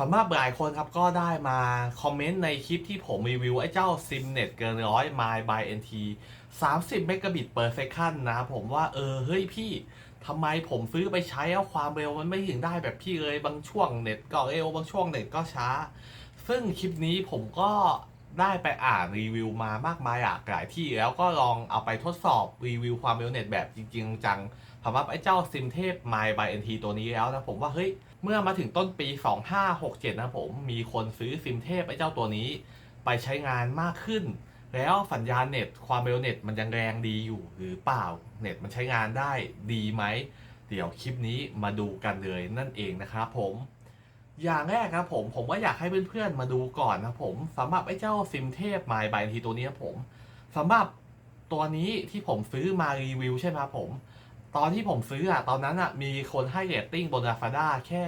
สำหรับหลายคนครับก็ได้มาคอมเมนต์ในคลิปที่ผมรีวิวไอ้เจ้าซิมเน็ตเกินร้อย My by NT 30เมกะบิต per second นะผมว่าเออ เฮ้ยพี่ทำไมผมซื้อไปใช้แล้วความเร็วมันไม่ถึงได้แบบพี่เลย บางช่วงเน็ตก็เร็วบางช่วงเน็ตก็ช้า ซึ่งคลิปนี้ผมก็ได้ไปอ่านรีวิวมามากมายหลายที่แล้วก็ลองเอาไปทดสอบรีวิวความเร็วเน็ตแบบจริง ๆ จังสำหรับไอ้เจ้าซิมเทพ My by NT ตัวนี้แล้วนะผมว่าเฮ้ย เมื่อมาถึงต้นปี 2567 นะผม มีคนซื้อซิมเทพไอ้เจ้าตัวนี้ ไปใช้งานมากขึ้น แล้วสัญญาณเน็ตความเร็วเน็ตมันยังแรงดีอยู่หรือเปล่า เน็ตมันใช้งานได้ดีไหม เดี๋ยวคลิปนี้มาดูกันเลยนั่นเองนะครับผม อย่างแรกครับผม ผมก็อยากให้เพื่อนๆมาดูก่อนนะผมสำหรับไอ้เจ้าซิมเทพ My by NT ตัวนี้ผมสำหรับตัวนี้ที่ผมซื้อมารีวิวใช่ไหมครับผม ตอนที่ผมซื้ออะตอนนั้นอะมีคนให้เรตติ้งบน r าฟาด้าแค่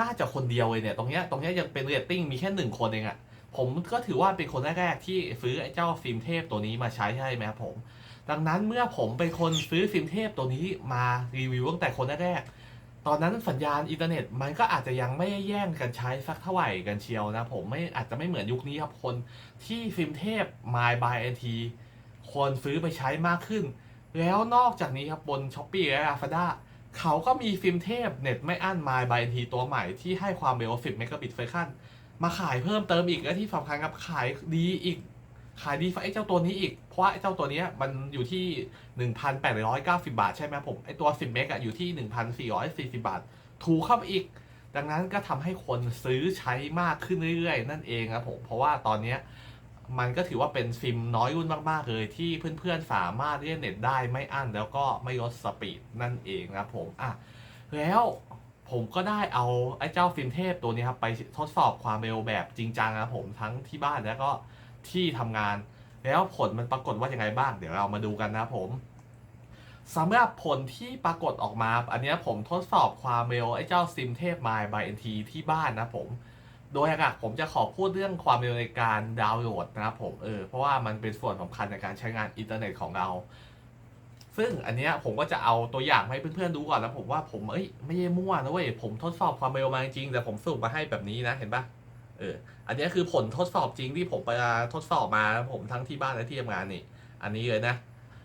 น่าจะคนเดียวเลยเนี่ย ตรงเนี้ยตรงเนี้ยยังเป็นเรตติ้งมีแค่หนึ่งคนเองอะผมก็ถือว่าเป็นคนแรกๆที่ซื้อไอ้เจ้าฟิล์มเทพตัวนี้มาใช้ใช่ไหมครับผม ดังนั้นเมื่อผมเป็นคนซื้อฟิล์มเทพตัวนี้มารีวิวตั้งแต่คนแรกๆตอนนั้นสัญญาณอินเทอร์เน็ตมันก็อาจจะยังไม่แย่งกันใช้สักเท่าไหร่กันเชียวนะผมไม่อาจจะไม่เหมือนยุคนี้ครับคนที่ฟิล์มเทพ My by NT คนซื้อไปใช้มากขึ้น แล้วนอกจากนี้ครับบน s h อ p e e และ Lazada เขาก็มีฟิล์มเทพเน็ตไม่อั้น My by NT ตัวใหม่ที่ให้ความเร็ว 10 เมกะบิตเฟรคันมาขายเพิ่มเติมอีกและที่สำคัญครับขายดีอีก ขายดีไอ้เจ้าตัวนี้อีก เพราะไอ้เจ้าตัวนี้มันอยู่ที่ 1,890 บาทใช่ไหมผมไอ้ตัว 10 เมกะอยู่ที่ 1,440 บาท ถูกเข้าไปอีก ดังนั้นก็ทำให้คนซื้อใช้มากขึ้นเรื่อยๆ นั่นเองครับผมเพราะว่าตอนเนี้ย มันก็ถือว่าเป็นซิมน้อยรุ่นมากๆเลยที่เพื่อนๆสามารถเล่นเน็ตได้ไม่อั้นแล้วก็ไม่ลดสปีดนั่นเองนะผมอะแล้วผมก็ได้เอาไอ้เจ้าฟิล์มเทพตัวนี้ครับไปทดสอบความเร็วแบบจริงจังนะผมทั้งที่บ้านแล้วก็ที่ทำงาน แล้วผลมันปรากฏว่ายังไงบ้าง เดี๋ยวเรามาดูกันนะผมสำหรับผลที่ปรากฏออกมา อันนี้ผมทดสอบความเร็วไอ้เจ้าซิมเทพ My by NT ที่บ้านนะผม โดยหลักๆผมจะขอพูดเรื่องความเร็วในการดาวน์โหลดนะครับผมเออเพราะว่ามันเป็นส่วนสำคัญในการใช้งานอินเทอร์เน็ตของเรา ซึ่งอันเนี้ยผมก็จะเอาตัวอย่างให้เพื่อนๆดูก่อนแล้วผมว่าผมเอ้ยไม่ได้มั่วนะเว้ยผมทดสอบความเร็วมาจริงแต่ผมสรุปมาให้แบบนี้นะเห็นปะเอออันนี้คือผลทดสอบจริงที่ผมไปทดสอบมาผมทั้งที่บ้านและที่ทำงานนี่ อันนี้เลยนะ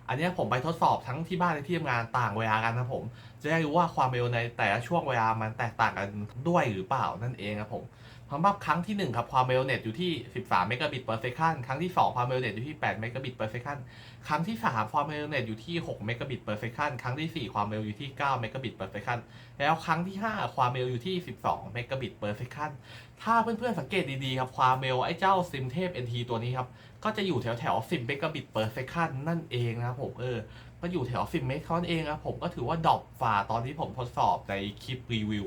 อันนี้ผมไปทดสอบทั้งที่บ้านและที่ทำงานต่างเวลากันนะผม จะได้รู้ว่าความเร็วในแต่ละช่วงเวลามันแตกต่างกันด้วยหรือเปล่านั่นเองครับผม ความภาพครั้งที่ 1 ครับ ความเร็วเน็ตอยู่ที่ 13 เมกะบิต per second ครั้งที่ 2 ความเร็วเน็ตอยู่ที่ 8 เมกะบิต per second ครั้งที่ 3 ความเร็วเน็ตอยู่ที่ 6 เมกะบิต per second ครั้งที่ 4 ความเร็วอยู่ที่ 9 เมกะบิต per second แล้วครั้งที่ 5 ความเร็วอยู่ที่ 12 เมกะบิต per second ถ้าเพื่อนๆสังเกตดีๆครับ ความเร็วไอ้เจ้าซิมเทพ NT ตัวนี้ครับ ก็จะอยู่แถวๆ10เมกะบิต per second นั่นเองนะครับผมเออ ก็อยู่แถว10เมตรเท่านั้นเองครับผมก็ถือว่าดรอปฝ่าตอนที่ผมทดสอบในคลิปรีวิว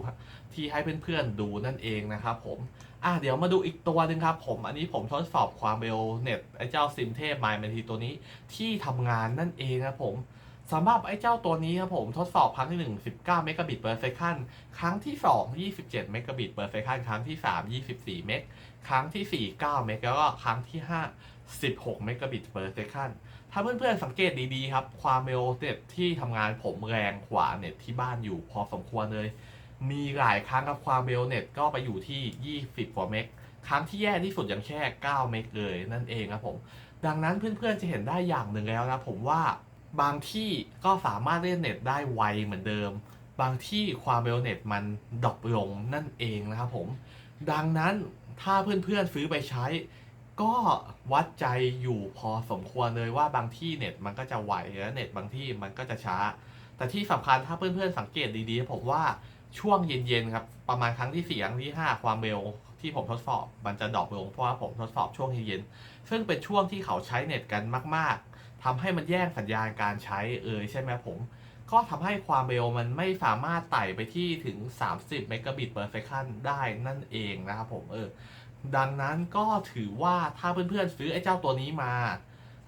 ที่ให้เพื่อนๆดูนั่นเองนะครับผมอะเดี๋ยวมาดูอีกตัวหนึ่งครับผมอันนี้ผมทดสอบความเร็วเน็ตไอ้เจ้าซิมเทพไมล์เมทีตัวนี้ที่ทำงานนั่นเองครับผมสำหรับไอ้เจ้าตัวนี้ครับผมทดสอบครั้งที่ 1 19 เมกะบิต per second ครั้งที่ 2 27 เมกะบิต per second ครั้งที่ 3 24 เมก ครั้งที่ 4 9 เมกแล้วก็ครั้งที่ 5 16 เมกะบิต per second ถ้าเพื่อนๆสังเกตดีๆครับ ความเร็วเน็ตที่ทำงานผมแรงกว่าเน็ตที่บ้านอยู่พอสมควรเลย มีหลายครั้งครับความเร็วเน็ตก็ไปอยู่ที่ 20กว่าเมกครั้งที่แย่ที่สุดยังแค่ 9 เมกเลยนั่นเองครับผม ดังนั้นเพื่อนๆจะเห็นได้อย่างหนึ่งแล้วนะผมว่าบางที่ก็สามารถเล่นเน็ตได้ไวเหมือนเดิม บางที่ความเร็วเน็ตมันดรอปลงนั่นเองนะครับผม ดังนั้นถ้าเพื่อนๆซื้อไปใช้ ก็วัดใจอยู่พอสมควรเลยว่าบางที่เน็ตมันก็จะไหวและเน็ตบางที่มันก็จะช้า แต่ที่สำคัญถ้าเพื่อนๆสังเกตดีๆ ผมว่าช่วงเย็นๆครับประมาณครั้งที่4ครั้งที่ 5 ความเร็วที่ผมทดสอบมันจะดรอปลงเพราะว่าผมทดสอบช่วงเย็นๆซึ่งเป็นช่วงที่เขาใช้เน็ตกันมาก ๆทำให้มันแย่งสัญญาณการใช้เอยใช่ไหมผม ก็ทำให้ความเร็วมันไม่สามารถไต่ไปที่ถึง 30 เมกะบิต per second ได้นั่นเองนะครับผมเออ ดังนั้นก็ถือว่าถ้าเพื่อนๆซื้อไอ้เจ้าตัวนี้มา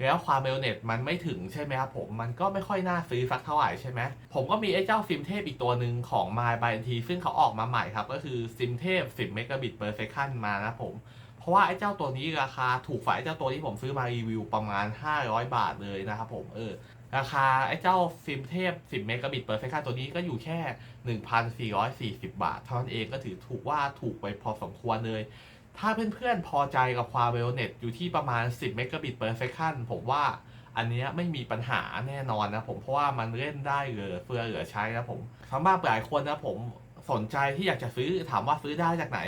แล้วความเร็วเน็ตมันไม่ถึงใช่ไหมครับผมมันก็ไม่ค่อยน่าซื้อสักเท่าไหร่ใช่ไหมผมก็มีไอ้เจ้าฟิมเทพอีกตัวหนึ่งของ My by NT ซึ่งเขาออกมาใหม่ครับ ก็คือซิมเทพ10เมกะบิต per second มานะผม เพราะว่าไอ้เจ้าตัวนี้ราคาถูกฝ่ายไอ้เจ้าตัวที่ผมซื้อมารีวิวประมาณ 500 บาทเลยนะครับผมเออราคาไอ้เจ้าซิมเทพ 10 เมกะบิตเปอร์เซคันตัวนี้ก็อยู่แค่ 1,440 บาท เท่านั้นเองก็ถือถูกว่าถูกไปพอสมควรเลย ถ้าเพื่อนๆพอใจกับความเร็วเน็ตอยู่ที่ประมาณ 10 เมกะบิตเปอร์เซคันผมว่าอันนี้ไม่มีปัญหาแน่นอนนะผมเพราะว่ามันเล่นได้เหลือเฟือเหลือใช้นะผมสำหรับหลายคนนะผมสนใจที่อยากจะซื้อถามว่าซื้อได้จากไหน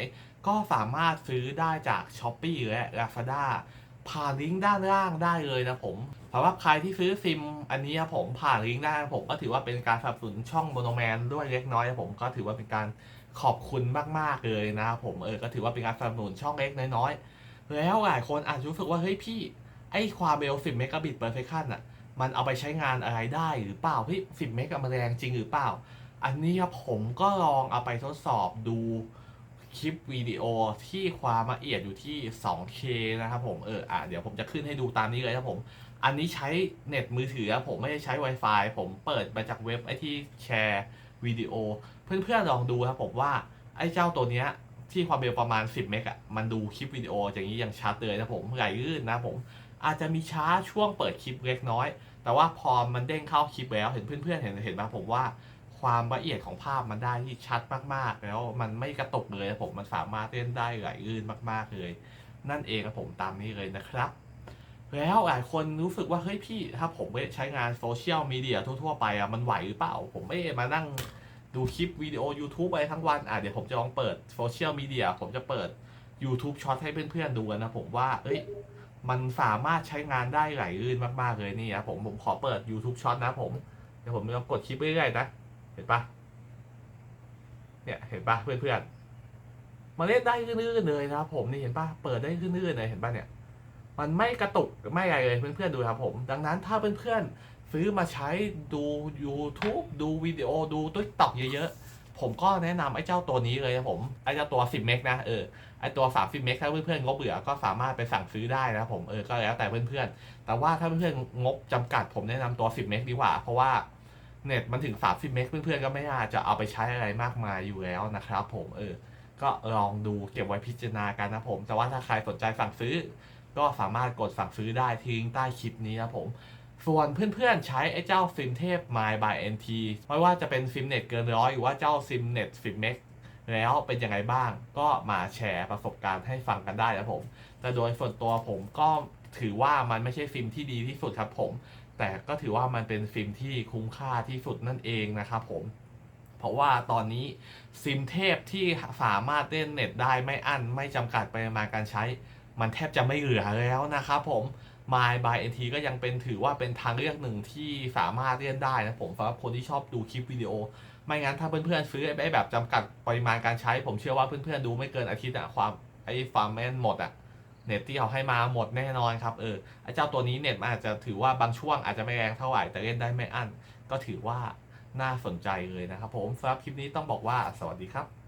ก็สามารถซื้อได้จาก s h อ p e e และ Lazada ผ่านลิงก์ด้านล่างได้เลยนะผมสำหรับใครที่ซื้อซิมอันนี้ผมผ่านลิงก์ได้ผมก็ถือว่าเป็นการสนับสนุนช่องโมโนแมนด้วยเล็กน้อยนะผมก็ถือว่าเป็นการ ขอบคุณมากๆเลยนะครับผมเออก็ถือว่าเป็นการสนับสนุนช่องเล็กน้อยๆแล้วหลายคนอาจจะรู้สึกว่าเฮ้ยพี่ไอ้ความเร็ว10เมกะบิตเปอร์เซคันอะมันเอาไปใช้งานอะไรได้หรือเปล่าพี่10เมกะมันแรงจริงหรือเปล่า อันนี้ครับผมก็ลองเอาไปทดสอบดูคลิปวิดีโอที่ความละเอียดอยู่ที่ 2K นะครับผมเอออะเดี๋ยวผมจะขึ้นให้ดูตามนี้เลยครับผม อันนี้ใช้เน็ตมือถือครับผมไม่ได้ใช้ Wi-Fi ผมเปิดมาจากเว็บไอที่แชร์ วิดีโอ เพื่อนๆลองดูครับผมว่าไอ้เจ้าตัวเนี้ยที่ความเร็วประมาณ 10 เมกะมันดูคลิปวิดีโออย่างนี้ย่างชัดเลยนะผมไหลลื่นนะผม อาจจะมีช้าช่วงเปิดคลิปเล็กน้อย แต่ว่าพอมันเด้งเข้าคลิปแล้วเห็นเพื่อนๆเห็นเห็นไหมผมว่าความละเอียดของภาพมันได้ที่ชัดมากๆ แล้วมันไม่กระตุกเลยนะผมมันสามารถเล่นได้ไหลลื่นมากๆเลย นั่นเองครับผมตามนี้เลยนะครับ แล้วหลายคนรู้สึกว่าเฮ้ยพี่ถ้าผมไม่ใช้งานโซเชียลมีเดียทั่วๆไปอะมันไหวหรือเปล่า ผมไม่มานั่งดูคลิปวิดีโอ YouTube ไปทั้งวันอะเดี๋ยวผมจะลองเปิดโซเชียลมีเดียผมจะเปิด YouTube ช็อตให้เพื่อนๆดูนะผมว่า เอ้ยมันสามารถใช้งานได้ไหลลื่นมากๆเลยนี่นะผมผมขอเปิด YouTube ช็อตนะผมเดี๋ยวผมจะกดคลิปเรื่อยๆนะเห็นปะเนี่ยเห็นปะเพื่อนๆมาเล่นได้ลื่นๆเลยนะผมนี่เห็นปะเปิดได้ลื่นๆเลยเห็นปะเนี่ย มันไม่กระตุกไม่อะไรเลยเพื่อนๆดูครับผม ดังนั้นถ้าเพื่อนๆซื้อมาใช้ดู YouTube ดูวิดีโอดูติ๊กต็อกเยอะๆ ผมก็แนะนำไอ้เจ้าตัวนี้เลยนะผม ไอ้เจ้าตัว 10 เมกนะเออไอ้ตัว 30 เมกถ้าเพื่อนๆงบเหลือก็สามารถไปสั่งซื้อได้นะผมเออก็แล้วแต่เพื่อนๆ แต่ว่าถ้าเพื่อนๆงบจำกัดผมแนะนำตัว 10 เมกดีกว่า เพราะว่าเน็ตมันถึง 30 เมกเพื่อนๆก็ไม่น่าจะเอาไปใช้อะไรมากมายอยู่แล้วนะครับผมเออก็ลองดูเก็บไว้พิจารณากันนะผม แต่ว่าถ้าใครสนใจสั่งซื้อ ก็สามารถกดสั่งซื้อได้ทิ้งใต้คลิปนี้นะผม ส่วนเพื่อนๆใช้ไอ้เจ้าซิมเทพ My by NT ไม่ว่าจะเป็นซิมเน็ตเกินร้อยหรือว่าเจ้าซิมเน็ต10เมกแล้วเป็นยังไงบ้างก็มาแชร์ประสบการณ์ให้ฟังกันได้นะผม แต่โดยส่วนตัวผมก็ถือว่ามันไม่ใช่ซิมที่ดีที่สุดครับผม แต่ก็ถือว่ามันเป็นซิมที่คุ้มค่าที่สุดนั่นเองนะครับผม เพราะว่าตอนนี้ซิมเทพที่สามารถเล่นเน็ตได้ไม่อั้นไม่จำกัดปริมาณการใช้ มันแทบจะไม่เหลือแล้วนะครับผม My by NT ก็ยังเป็นถือว่าเป็นทางเลือกหนึ่งที่สามารถเล่นได้นะผมสำหรับคนที่ชอบดูคลิปวิดีโอ ไม่งั้นถ้าเพื่อนๆซื้อไอ้แบบจำกัดปริมาณการใช้ ผมเชื่อว่าเพื่อนๆดูไม่เกินอาทิตย์อะความไอ้ฟาร์มแมนหมดอะเน็ตที่เขาให้มาหมดแน่นอนครับเออไอ้เจ้าตัวนี้เน็ตมันอาจจะถือว่าบางช่วงอาจจะไม่แรงเท่าไหร่แต่เล่นได้ไม่อั้นก็ถือว่าน่าสนใจเลยนะครับผมสำหรับคลิปนี้ต้องบอกว่าสวัสดีครับ